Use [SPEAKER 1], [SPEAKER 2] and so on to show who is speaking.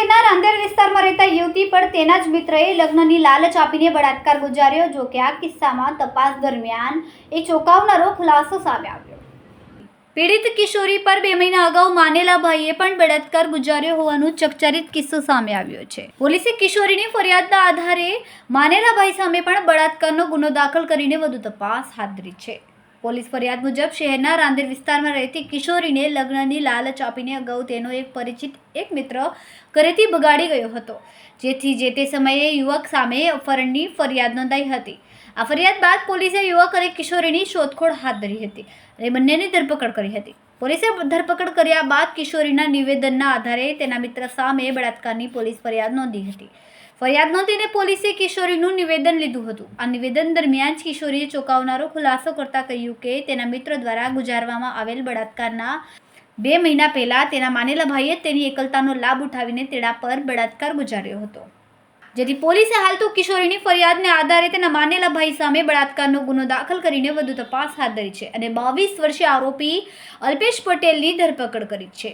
[SPEAKER 1] શહેરના રાંદેર વિસ્તારમાં રહેતા યુવતી પર તેના જ મિત્રએ લગ્નની લાલચ આપીને બળાત્કાર ગુજાર્યો, જો કે આ કિસ્સામાં તપાસ દરમિયાન એ ચોંકાવનારો ખુલાસો સામે આવ્યો. પીડિત કિશોરી પર બે મહિના અગાઉ માનેલા ભાઈએ પણ બળાત્કાર ગુજાર્યો હોવાનું ચકચારિત કિસ્સો સામે આવ્યો છે. પોલીસે કિશોરીની ફરિયાદના આધારે માનેલા ભાઈ સામે પણ બળાત્કારનો ગુનો દાખલ કરીને વધુ તપાસ હાથ ધરી છે. પોલીસ ફરિયાદ મુજબ શહેરના રાંદેર વિસ્તારમાં રહેતી કિશોરીને લગ્નની લાલચ આપીને અગાઉ તેનો એક પરિચિત એક મિત્ર ઘરેથી બગાડી ગયો હતો, જેથી જે તે સમયે યુવક સામે અપહરણની ફરિયાદ નોંધાઈ હતી. આ ફરિયાદ બાદ પોલીસે યુવક અને કિશોરીની શોધખોળ હાથ ધરી હતી અને બંનેની ધરપકડ કરી હતી. પોલીસે ધરપકડ કર્યા બાદ કિશોરીના નિવેદનના આધારે તેના મિત્ર સામે બળાત્કારની પોલીસ ફરિયાદ નોંધી હતી. ફરિયાદ નોંધીને પોલીસે કિશોરીનું નિવેદન લીધું હતું. આ નિવેદન દરમિયાન જ કિશોરીએ ચોંકાવનારો ખુલાસો કરતા કહ્યું કે તેના મિત્ર દ્વારા ગુજારવામાં આવેલ બળાત્કારના બે મહિના પહેલા તેના માનેલા ભાઈએ તેની એકલતાનો લાભ ઉઠાવીને તેના પર બળાત્કાર ગુજાર્યો હતો. જેથી પોલીસે હાલ તો કિશોરીની ફરિયાદને આધારે તેના માનેલા ભાઈ સામે બળાત્કારનો ગુનો દાખલ કરીને વધુ તપાસ હાથ ધરી છે અને બાવીસ વર્ષીય આરોપી અલ્પેશ પટેલની ધરપકડ કરી છે.